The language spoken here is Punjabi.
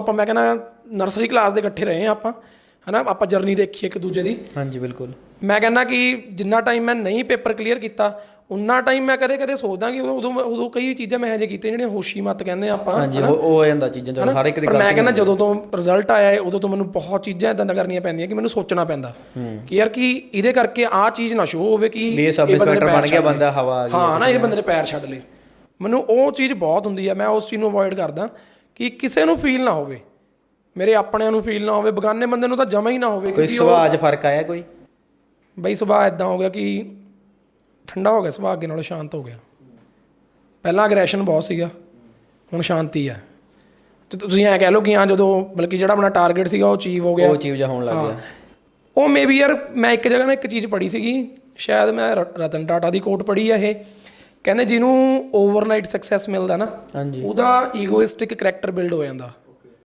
ਆਪਾਂ ਮੈਂ ਕਹਿੰਦਾ ਨਰਸਰੀ ਕਲਾਸ ਦੇ ਇਕੱਠੇ ਰਹੇ ਆ ਆਪਾਂ ਹਨਾ? ਆਪਾਂ ਜਰਨੀ ਦੇਖੀ ਇੱਕ ਦੂਜੇ ਦੀ। ਹਾਂਜੀ ਬਿਲਕੁਲ। ਮੈਂ ਕਹਿੰਦਾ ਕਿ ਜਿੰਨਾ ਟਾਈਮ ਮੈਂ ਨਹੀਂ ਪੇਪਰ ਕਲੀਅਰ ਕੀਤਾ ਉਨਾ ਟਾਈਮ ਮੈਂ ਕਦੇ ਕਦੇ ਸੋਚਦਾ ਕਿ ਉਦੋਂ ਉਦੋਂ ਉਦੋਂ ਕਈ ਚੀਜ਼ਾਂ ਮੈਂ ਹਜੇ ਕੀਤੀਆਂ ਜਿਹੜੀਆਂ ਹੋਸ਼ੀ ਮਤ ਕਹਿੰਦੇ ਆ ਆਪਾਂ ਹਾਂਜੀ ਉਹ ਹੋ ਜਾਂਦਾ ਚੀਜ਼ਾਂ ਚਲੋ ਹਰ ਇੱਕ ਦੀ ਮੈਂ ਕਹਿੰਦਾ ਜਦੋਂ ਤੋਂ ਰਿਜ਼ਲਟ ਆਇਆ ਹੈ ਉਦੋਂ ਤੋਂ ਮੈਨੂੰ ਬਹੁਤ ਚੀਜ਼ਾਂ ਇਦਾਂ ਦਾ ਕਰਨੀਆਂ ਪੈਂਦੀਆਂ ਕਿ ਮੈਨੂੰ ਸੋਚਣਾ ਪੈਂਦਾ। ਕਿ ਯਾਰ ਕਿ ਇਹਦੇ ਕਰਕੇ ਆਹ ਚੀਜ਼ ਨਾ ਸ਼ੋ ਹੋਵੇ ਕਿ ਇਹ ਸਬ ਪੈਰ ਬਣ ਗਿਆ। ਬੰਦਾ ਹਵਾ ਆ ਗਈ ਹਾਂ ਨਾ ਇਹ ਬੰਦੇ ਨੇ ਪੈਰ ਛੱਡ ਲਏ। ਮੈਨੂੰ ਉਹ ਚੀਜ਼ ਬਹੁਤ ਹੁੰਦੀ ਆ ਮੈਂ ਉਸ ਚੀਜ਼ ਨੂੰ ਅਵੋਇਡ ਕਰਦਾ। ਕਿ ਕਿਸੇ ਨੂੰ ਫੀਲ ਨਾ ਹੋਵੇ। ਮੇਰੇ ਆਪਣਿਆਂ ਨੂੰ ਫੀਲ ਨਾ ਹੋਵੇ ਬਗਾਨੇ ਬੰਦੇ ਨੂੰ ਤਾਂ ਜਮਾ ਹੀ ਨਾ ਹੋਵੇ ਕੋਈ ਸੁਭਾਅ 'ਚ ਫ਼ਰਕ ਆਇਆ ਕੋਈ? ਬਈ ਸੁਭਾਅ ਇਦਾਂ ਹੋ ਗਿਆ ਕਿ ਠੰਡਾ ਹੋ ਗਿਆ ਸੁਭਾਅ ਅੱਗੇ ਨਾਲੋਂ ਸ਼ਾਂਤ ਹੋ ਗਿਆ। ਪਹਿਲਾਂ ਅਗਰੈਸ਼ਨ ਬਹੁਤ ਸੀਗਾ ਹੁਣ ਸ਼ਾਂਤੀ ਆ। ਤੇ ਤੁਸੀਂ ਐ ਕਹਿ ਲਓ ਕਿ ਹਾਂ ਜਦੋਂ ਬਲਕਿ ਜਿਹੜਾ ਆਪਣਾ ਟਾਰਗੇਟ ਸੀਗਾ ਉਹ ਅਚੀਵ ਹੋ ਗਿਆ। ਉਹ ਚੀਜ਼ ਹੋਣ ਲੱਗ ਗਿਆ। ਉਹ ਮੇਬੀ ਯਾਰ ਮੈਂ ਇੱਕ ਜਗ੍ਹਾ ਨਾ ਇੱਕ ਚੀਜ਼ ਪੜ੍ਹੀ ਸੀਗੀ ਸ਼ਾਇਦ ਮੈਂ ਰਤਨ ਟਾਟਾ ਦੀ ਕੋਟ ਪੜ੍ਹੀ ਆ ਇਹ। ਕਹਿੰਦੇ ਜਿਹਨੂੰ ਓਵਰਨਾਈਟ ਸਕਸੈਸ ਮਿਲਦਾ ਨਾ ਹਾਂਜੀ। ਉਹਦਾ ਈਗੋਇਸਟਿਕ ਕੈਰੈਕਟਰ ਬਿਲਡ ਹੋ ਜਾਂਦਾ।